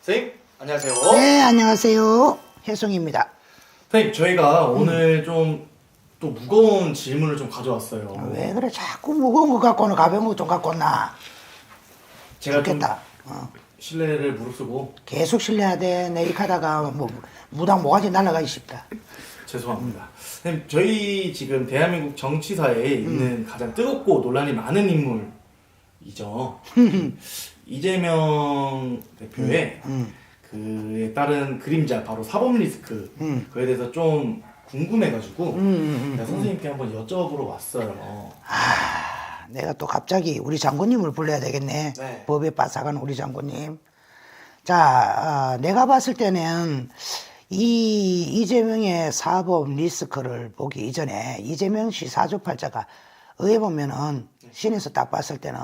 선생님 안녕하세요. 네, 안녕하세요. 혜송입니다. 선생님 저희가 오늘 좀 또 무거운 질문을 좀 가져왔어요. 왜 그래? 자꾸 무거운 거 갖고는 가벼운 거 좀 갖고 나. 제가 좀 좋겠다. 어. 신뢰를 무릅쓰고 계속 실려야 돼. 내일 가다가 뭐 무당 모가지 날아가기 싶다. 죄송합니다. 선생님 저희 지금 대한민국 정치사에 있는 가장 뜨겁고 논란이 많은 인물이죠. 이재명 대표의 그에 따른 그림자 바로 사법 리스크 그에 대해서 좀 궁금해가지고 제가 선생님께 한번 여쭤보러 왔어요. 아, 내가 또 갑자기 우리 장군님을 불러야 되겠네. 네. 법에 빠삭한 우리 장군님. 자, 아, 내가 봤을 때는 이 이재명의 사법 리스크를 보기 이전에 이재명 씨 사주팔자가 의해 보면은 신에서 딱 봤을 때는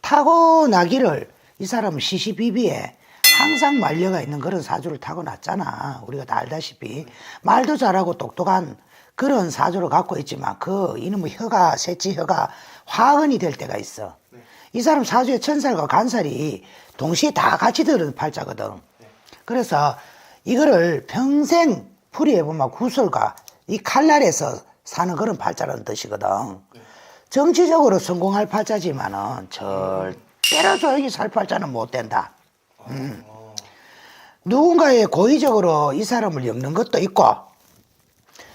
타고나기를 이 사람은 시시비비에 항상 말려가 있는 그런 사주를 타고났잖아. 우리가 다 알다시피 말도 잘하고 똑똑한 그런 사주를 갖고 있지만 그 이놈의 혀가 새치 혀가 화근이 될 때가 있어. 이 사람 사주에 천살과 간살이 동시에 다 같이 들은 팔자거든. 그래서 이거를 평생 풀이해보면 구설과 이 칼날에서 사는 그런 팔자라는 뜻이거든. 정치적으로 성공할 팔자지만은 절대 로 조용히 살 팔자는 못 된다. 음. 누군가의 고의적으로 이 사람을 엮는 것도 있고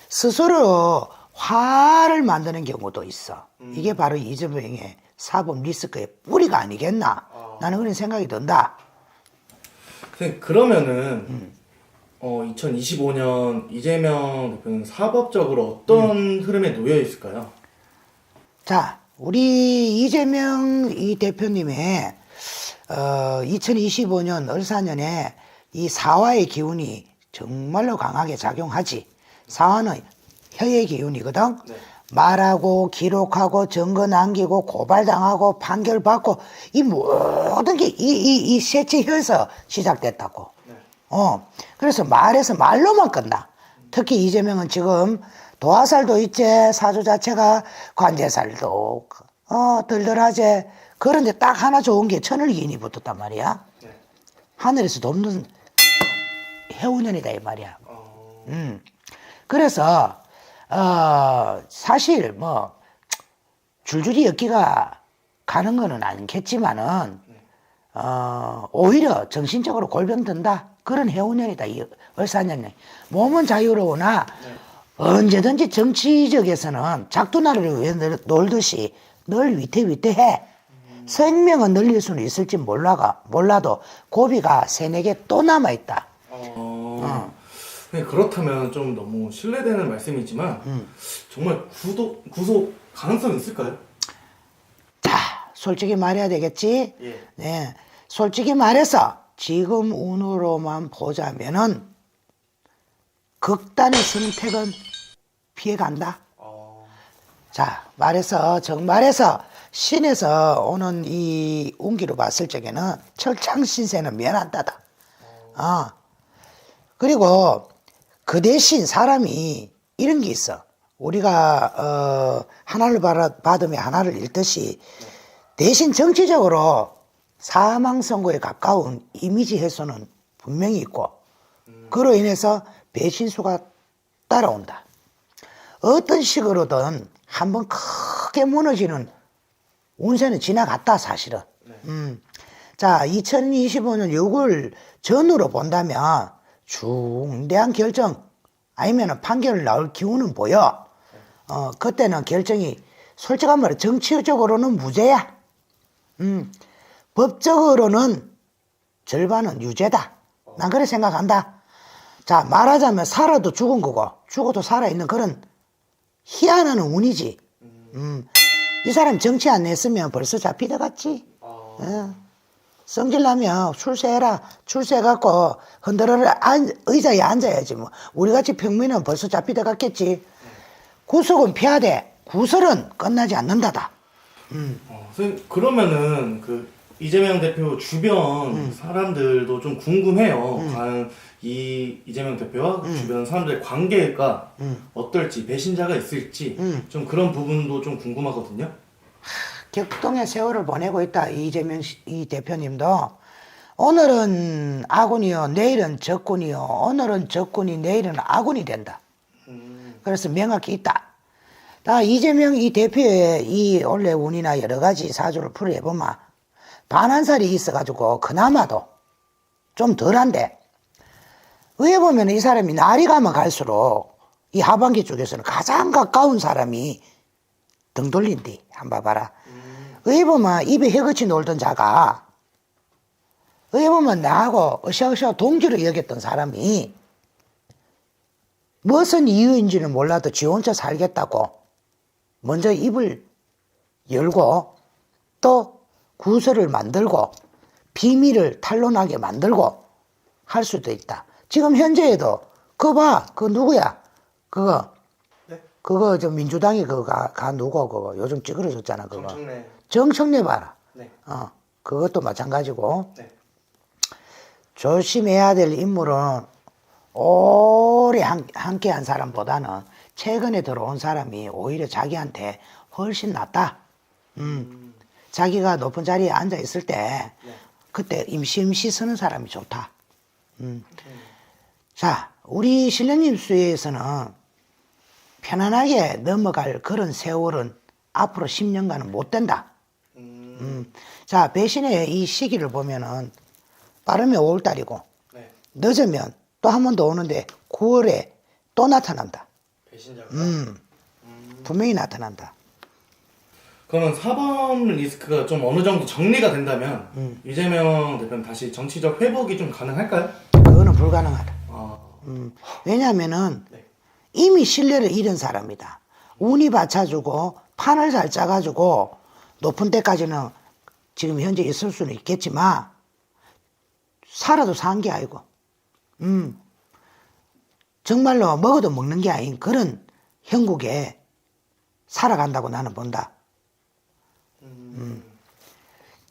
스스로 화를 만드는 경우도 있어. 이게 바로 이재명의 사법 리스크의 뿌리가 아니겠나? 나는 그런 생각이 든다. 그러면은 어 2025년 이재명 대표는 사법적으로 어떤 흐름에 놓여 있을까요? 자, 우리 이재명 이 대표님의 어, 2025년 을사년에 이 사화의 기운이 정말로 강하게 작용하지. 사화는 혀의 기운이거든. 네. 말하고 기록하고 증거 남기고 고발당하고 판결받고 이 모든 게 이 이이 셋째 혀에서 시작됐다고. 어. 그래서 말에서 말로만 끝나. 특히 이재명은 지금 도화살도 있지 사주 자체가 관제살도 어 들들하지. 그런데 딱 하나 좋은 게 천을기인이 붙었단 말이야. 네. 하늘에서 돕는 해운년이다 이 말이야. 어, 음. 그래서 어 사실 뭐 줄줄이 엮기가 가는 거는 않겠지만은 어 오히려 정신적으로 골병 든다 그런 해운년이다 이 을사년이 몸은 자유로우나 언제든지 정치적에서는 작두나를 위해 늘- 놀듯이 늘 위태위태해 생명은 늘릴 수는 있을지 몰라가 몰라도 고비가 세네 개 또 남아 있다. 어, 네, 그렇다면 좀 너무 신뢰되는 말씀이지만 정말 구속 구속 가능성이 있을까요? 자, 솔직히 말해야 되겠지? 예. 네. 솔직히 말해서 지금 운으로만 보자면은 극단의 선택은 피해간다. 어, 자, 말해서 정말해서 신에서 오는 이 운기로 봤을 적에는 철창 신세는 면한다다. 어. 그리고 그 대신 사람이 이런 게 있어. 우리가 어 하나를 받으면 하나를 잃듯이 대신 정치적으로 사망 선고에 가까운 이미지 훼손은 분명히 있고 그로 인해서 배신수가 따라온다. 어떤 식으로든 한번 크게 무너지는 운세는 지나갔다 사실은. 음. 자, 2025년 6월 전으로 본다면 중대한 결정 아니면 판결 나올 기운은 보여. 어, 그때는 결정이 솔직한 말로 정치적으로는 무죄야. 음. 법적으로는 절반은 유죄다. 난 그래 생각한다. 자, 말하자면 살아도 죽은 거고 죽어도 살아있는 그런 희한한 운이지. 음. 이 사람 정치 안 냈으면 벌써 잡히다 갔지. 어, 어. 성질나면 출세해라. 출세해갖고 흔들어라. 앉- 의자에 앉아야지 뭐. 우리같이 평민은 벌써 잡히다 갔겠지. 구속은 돼. 구설은 끝나지 않는다다. 어, 선생님 그러면은 그 이재명 대표 주변 사람들도 좀 궁금해요. 과연 이 이재명 대표와 주변 사람들의 관계가 어떨지 배신자가 있을지 좀 그런 부분도 좀 궁금하거든요. 격동의 세월을 보내고 있다. 이재명 씨- 이 대표님도 오늘은 아군이요, 내일은 적군이요, 오늘은 적군이 내일은 아군이 된다. 음, 그래서 명확히 있다. 나 이재명 이 대표의 이 원래 운이나 여러 가지 사주를 풀어해보면 반환살이 있어가지고 그나마도 좀 덜한데 의에 보면 이 사람이 날이 가면 갈수록 이 하반기 쪽에서는 가장 가까운 사람이 등 돌린디 한번 봐라. 의에 보면 입에 혀같이 놀던 자가 의에 보면 나하고 으쌰으쌰 동지를 여겼던 사람이 무슨 이유인지는 몰라도 지 혼자 살겠다고 먼저 입을 열고 또 구설을 만들고 비밀을 탄로나게 만들고 할 수도 있다. 지금 현재에도 그거 봐. 그거 누구야? 그거 네. 그거 저 민주당이 그거 가, 가 누구 그거 요즘 찌그러졌잖아 그거. 정청래. 정청래 봐라. 네. 어 그것도 마찬가지고 네. 조심해야 될 인물은 오래 한, 함께 한 사람보다는 최근에 들어온 사람이 오히려 자기한테 훨씬 낫다. 음. 자기가 높은 자리에 앉아 있을 때 네. 그때 임시 임시 쓰는 사람이 좋다. 음. 자, 우리 신령님 수에서는 편안하게 넘어갈 그런 세월은 앞으로 10년간은 못 된다. 음, 음. 자, 배신의 이 시기를 보면은 빠르면 5월달이고 네. 늦으면 또 한 번 더 오는데 9월에 또 나타난다. 배신자가. 음. 분명히 나타난다. 그러면 사법 리스크가 좀 어느 정도 정리가 된다면 음. 이재명 대표는 다시 정치적 회복이 좀 가능할까요? 그거는 불가능하다. 아, 음. 왜냐하면은 네. 이미 신뢰를 잃은 사람이다. 운이 받쳐주고 판을 잘 짜가지고 높은 데까지는 지금 현재 있을 수는 있겠지만 살아도 산 게 아니고, 음, 정말로 먹어도 먹는 게 아닌 그런 형국에 살아간다고 나는 본다. 음.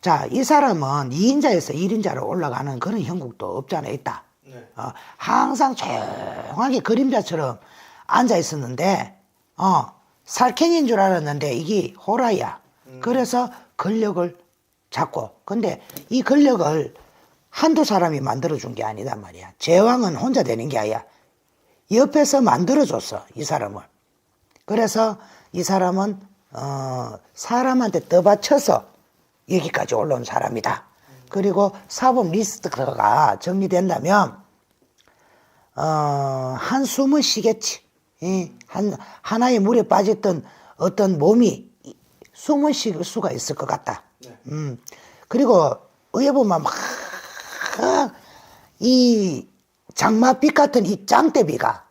자, 이 사람은 2인자에서 1인자로 올라가는 그런 형국도 없잖아, 있다. 네. 어, 항상 조용하게 그림자처럼 앉아 있었는데, 어, 살쾡인 줄 알았는데 이게 호라야. 그래서 권력을 잡고. 근데 이 권력을 한두 사람이 만들어준 게 아니단 말이야. 제왕은 혼자 되는 게 아니야. 옆에서 만들어줬어, 이 사람을. 그래서 이 사람은, 어, 사람한테 떠받쳐서 여기까지 올라온 사람이다. 그리고 사법 리스트가 정리된다면, 어, 한숨은 쉬겠지. 예, 한, 하나의 물에 빠졌던 어떤 몸이 이- 숨은 쉴 수가 있을 것 같다. 네. 음. 그리고 의에 보면 막, 이 장마빛 같은 이 짱대비가,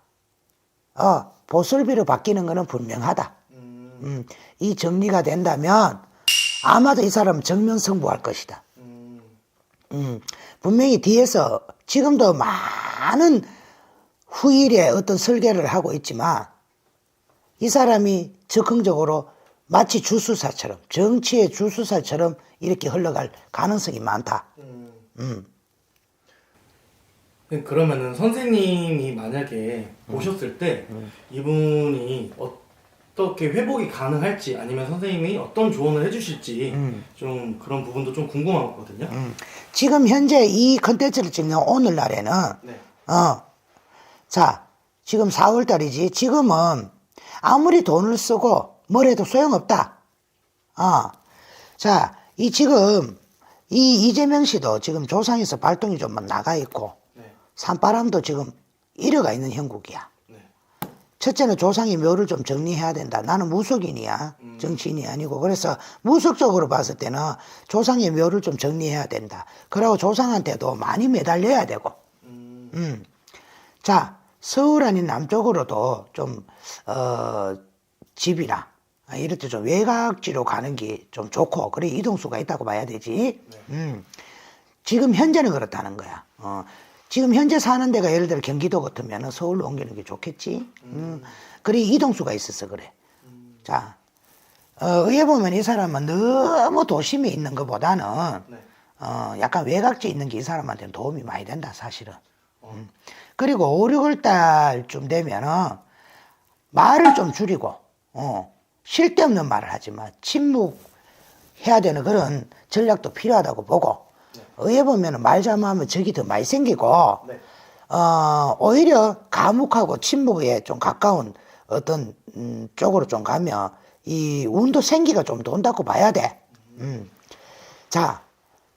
어, 보슬비로 바뀌는 것은 분명하다. 음, 음, 이 정리가 된다면 아마도 이 사람은 정면 승부할 것이다. 음, 음, 분명히 뒤에서 지금도 많은 후일에 어떤 설계를 하고 있지만 이 사람이 적극적으로 마치 주수사처럼 정치의 주수사처럼 이렇게 흘러갈 가능성이 많다. 음. 음, 네, 그러면은 선생님이 만약에 오셨을 때 이분이 어 떻게 회복이 가능할지 아니면 선생님이 어떤 조언을 해주실지 좀 그런 부분도 좀 궁금하거든요. 음. 지금 현재 이 컨텐츠를 찍는 오늘날에는 네. 어, 자, 지금 4월 달이지. 지금은 아무리 돈을 쓰고 뭘 해도 소용없다. 어. 자, 이 지금 이 이재명 씨도 지금 조상에서 발동이 좀 나가 있고 네. 산바람도 지금 잃어가 있는 형국이야. 네. 첫째는 조상의 묘를 좀 정리해야 된다. 나는 무속인이야. 정치인이 아니고. 그래서 무속적으로 봤을 때는 조상의 묘를 좀 정리해야 된다. 그리고 조상한테도 많이 매달려야 되고. 음, 음. 자, 서울 아닌 남쪽으로도 좀, 어, 집이나, 아, 이럴 때 좀 외곽지로 가는 게 좀 좋고, 그래, 이동수가 있다고 봐야 되지. 음. 지금 현재는 그렇다는 거야. 어, 지금 현재 사는 데가 예를 들어 경기도 같으면 서울로 옮기는 게 좋겠지. 음. 그래, 이동수가 있어서 그래. 자, 어, 의에 보면 이 사람은 너무 도심에 있는 것보다는 네. 어, 약간 외곽지에 있는 게 이 사람한테는 도움이 많이 된다, 사실은. 음. 그리고 5, 6월 달쯤 되면은 말을 좀 줄이고, 어, 쉴데 없는 말을 하지 마. 침묵해야 되는 그런 전략도 필요하다고 보고, 의회 보면은 말 잘못하면 적이 더 많이 생기고 네. 어, 오히려 감옥하고 친목에 좀 가까운 어떤 음, 쪽으로 좀 가면 이 운도 생기가 좀 돈다고 봐야 돼. 음. 자,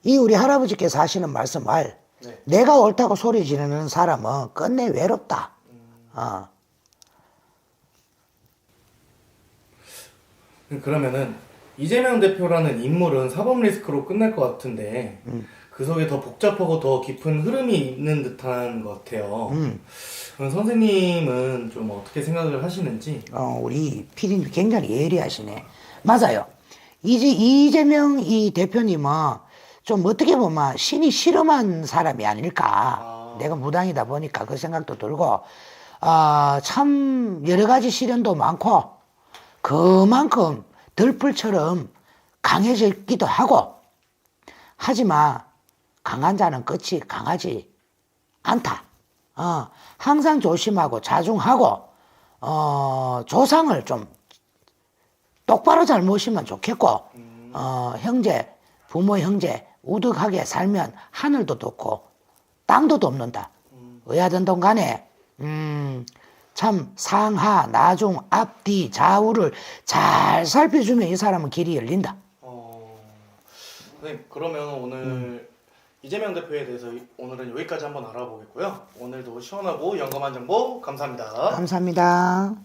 이 우리 할아버지께서 하시는 말씀 말, 네. 내가 옳다고 소리 지르는 사람은 끝내 외롭다. 어. 그러면은 이재명 대표라는 인물은 사법 리스크로 끝날 것 같은데 그 속에 더 복잡하고 더 깊은 흐름이 있는 듯한 것 같아요. 그럼 선생님은 좀 어떻게 생각을 하시는지? 어, 우리 피디님 굉장히 예리하시네. 맞아요. 이제 이재명 이 대표님은 좀 어떻게 보면 신이 실험한 사람이 아닐까. 아. 내가 무당이다 보니까 그 생각도 들고, 아, 참 여러 가지 시련도 많고, 그만큼 들풀처럼 강해졌기도 하고, 하지만 강한 자는 끝이 강하지 않다. 어, 항상 조심하고 자중하고, 어, 조상을 좀 똑바로 잘 모시면 좋겠고, 어, 형제, 부모 형제, 우득하게 살면 하늘도 돋고, 땅도 돕는다. 의하든 동 간에, 음, 참 상하, 나중, 앞뒤, 좌우를 잘 살펴주면 이 사람은 길이 열린다. 어... 선생님 그러면 오늘 이재명 대표에 대해서 오늘은 여기까지 한번 알아보겠고요. 오늘도 시원하고 영감한 정보 감사합니다. 감사합니다.